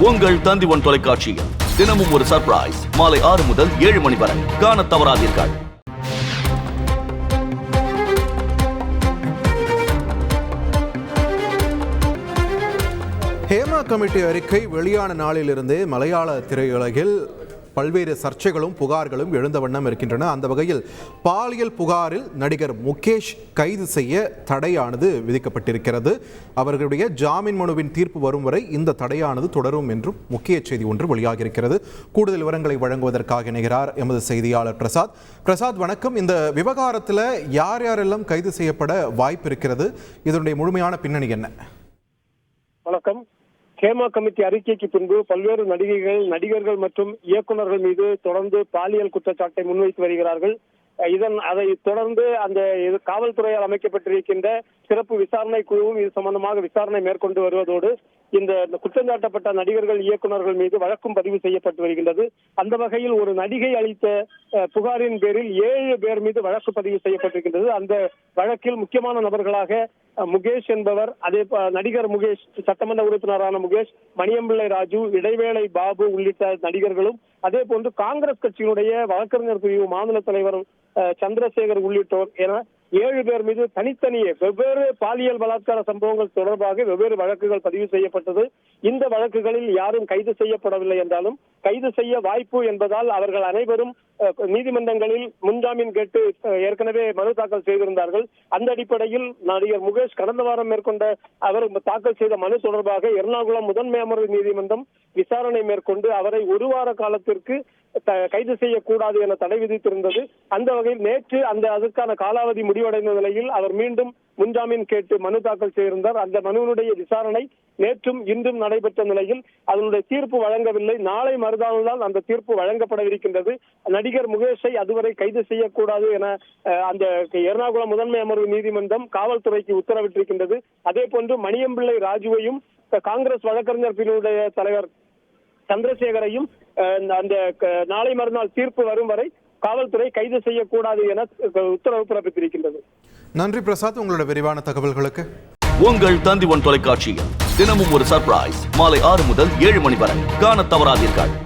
உங்கள் தந்தி தந்திவன் தொலைக்காட்சியில் தினமும் ஒரு சர்ப்ரைஸ் மாலை ஆறு முதல் ஏழு மணி வரை. காண தவறாதீர்கள். ஹேமா கமிட்டி அறிக்கை வெளியான நாளிலிருந்தே மலையாள திரையுலகில் பல்வேறு சர்ச்சைகளும் புகார்களும் எழுந்த வண்ணம் இருக்கின்றன. அந்த வகையில் பாலியல் புகாரில் நடிகர் முகேஷ் கைது செய்ய தடையானது விதிக்கப்பட்டிருக்கிறது. அவர்களுடைய ஜாமீன் மனுவின் தீர்ப்பு வரும் வரை இந்த தடையானது தொடரும் என்றும் முக்கிய செய்தி ஒன்று வெளியாகியிருக்கிறது. கூடுதல் விவரங்களை வழங்குவதற்காக இணைகிறார் எமது செய்தியாளர் பிரசாத். பிரசாத் வணக்கம். இந்த விவகாரத்தில் யார் யாரெல்லாம் கைது செய்யப்பட வாய்ப்பு இருக்கிறது? இதனுடைய முழுமையான பின்னணி என்ன? வணக்கம். ஹேமா கமிட்டி அறிக்கைக்கு பின்பு பல்வேறு நடிகைகள் நடிகர்கள் மற்றும் இயக்குநர்கள் மீது தொடர்ந்து பாலியல் குற்றச்சாட்டை முன்வைத்து வருகிறார்கள். இதன் அதை தொடர்ந்து அந்த காவல்துறையால் அமைக்கப்பட்டிருக்கின்ற சிறப்பு விசாரணை குழுவும் இது சம்பந்தமாக விசாரணை மேற்கொண்டு வருவதோடு இந்த குற்றம் சாட்டப்பட்ட நடிகர்கள் இயக்குனர்கள் மீது வழக்கும் பதிவு செய்யப்பட்டு வருகின்றது. அந்த வகையில் ஒரு நடிகை அளித்த புகாரின் பேரில் ஏழு பேர் மீது வழக்கு பதிவு செய்யப்பட்டிருக்கின்றது. அந்த வழக்கில் முக்கியமான நபர்களாக முகேஷ் என்பவர் அதே நடிகர் முகேஷ் சட்டமன்ற உறுப்பினரான முகேஷ் மணியம்பிள்ளை ராஜு இடைவேளை பாபு உள்ளிட்ட நடிகர்களும் அதே போன்று காங்கிரஸ் கட்சியினுடைய வழக்கறிஞர் பிரிவு மாநில தலைவர் சந்திரசேகர் உள்ளிட்டோர் என ஏழு பேர் மீது தனித்தனியே வெவ்வேறு பாலியல் பலாத்கார சம்பவங்கள் தொடர்பாக வெவ்வேறு வழக்குகள் பதிவு செய்யப்பட்டது. இந்த வழக்குகளில் யாரும் கைது செய்யப்படவில்லை என்றாலும் கைது செய்ய வாய்ப்பு என்பதால் அவர்கள் அனைவரும் நீதிமன்றங்களில் முன்ஜாமீன் கேட்டு ஏற்கனவே மனு தாக்கல் செய்திருந்தார்கள். அந்த அடிப்படையில் நடிகர் முகேஷ் கடந்த வாரம் மேற்கொண்ட அவர் தாக்கல் செய்த மனு தொடர்பாக எர்ணாகுளம் முதன்மை அமர்வு நீதிமன்றம் விசாரணை மேற்கொண்டு அவரை ஒரு வார காலத்திற்கு த- கைது செய்யக்கூடாது என தடை விதித்திருந்தது. அந்த வகையில் நேற்று அந்த அதற்கான காலாவதி முடிவடைந்த நிலையில் அவர் மீண்டும் முன்ஜாமீன் கேட்டு மனு தாக்கல் செய்திருந்தார். அந்த மனுவினுடைய விசாரணை நேற்றும் இன்றும் நடைபெற்ற நிலையில் அதனுடைய தீர்ப்பு வழங்கவில்லை. நாளை மறுநாள் அந்த தீர்ப்பு வழங்கப்படவிருக்கின்றது. நடிகர் முகேஷை அதுவரை கைது செய்யக்கூடாது என அஹ், அந்த எர்ணாகுளம் முதன்மை அமர்வு நீதிமன்றம் காவல்துறைக்கு உத்தரவிட்டிருக்கின்றது. அதே போன்று மணியம்பிள்ளை ராஜுவையும் காங்கிரஸ் வழக்கறிஞர் பிரிவுடைய தலைவர் சந்திரசேகரையும் அஹ், அந்த க- நாளை மறுநாள் தீர்ப்பு வரும் வரை காவல்துறை கைது செய்யக்கூடாது என உத்தரவு பிறப்பித்திருக்கின்றது. நன்றி பிரசாத் உங்களோட விரிவான தகவல்களுக்கு. உங்கள் தந்தி ஒன் தொலைக்காட்சியில் தினமும் ஒரு சர்ப்ரைஸ் மாலை ஆறு முதல் ஏழு மணி வரை. காண தவறாதீர்கள்.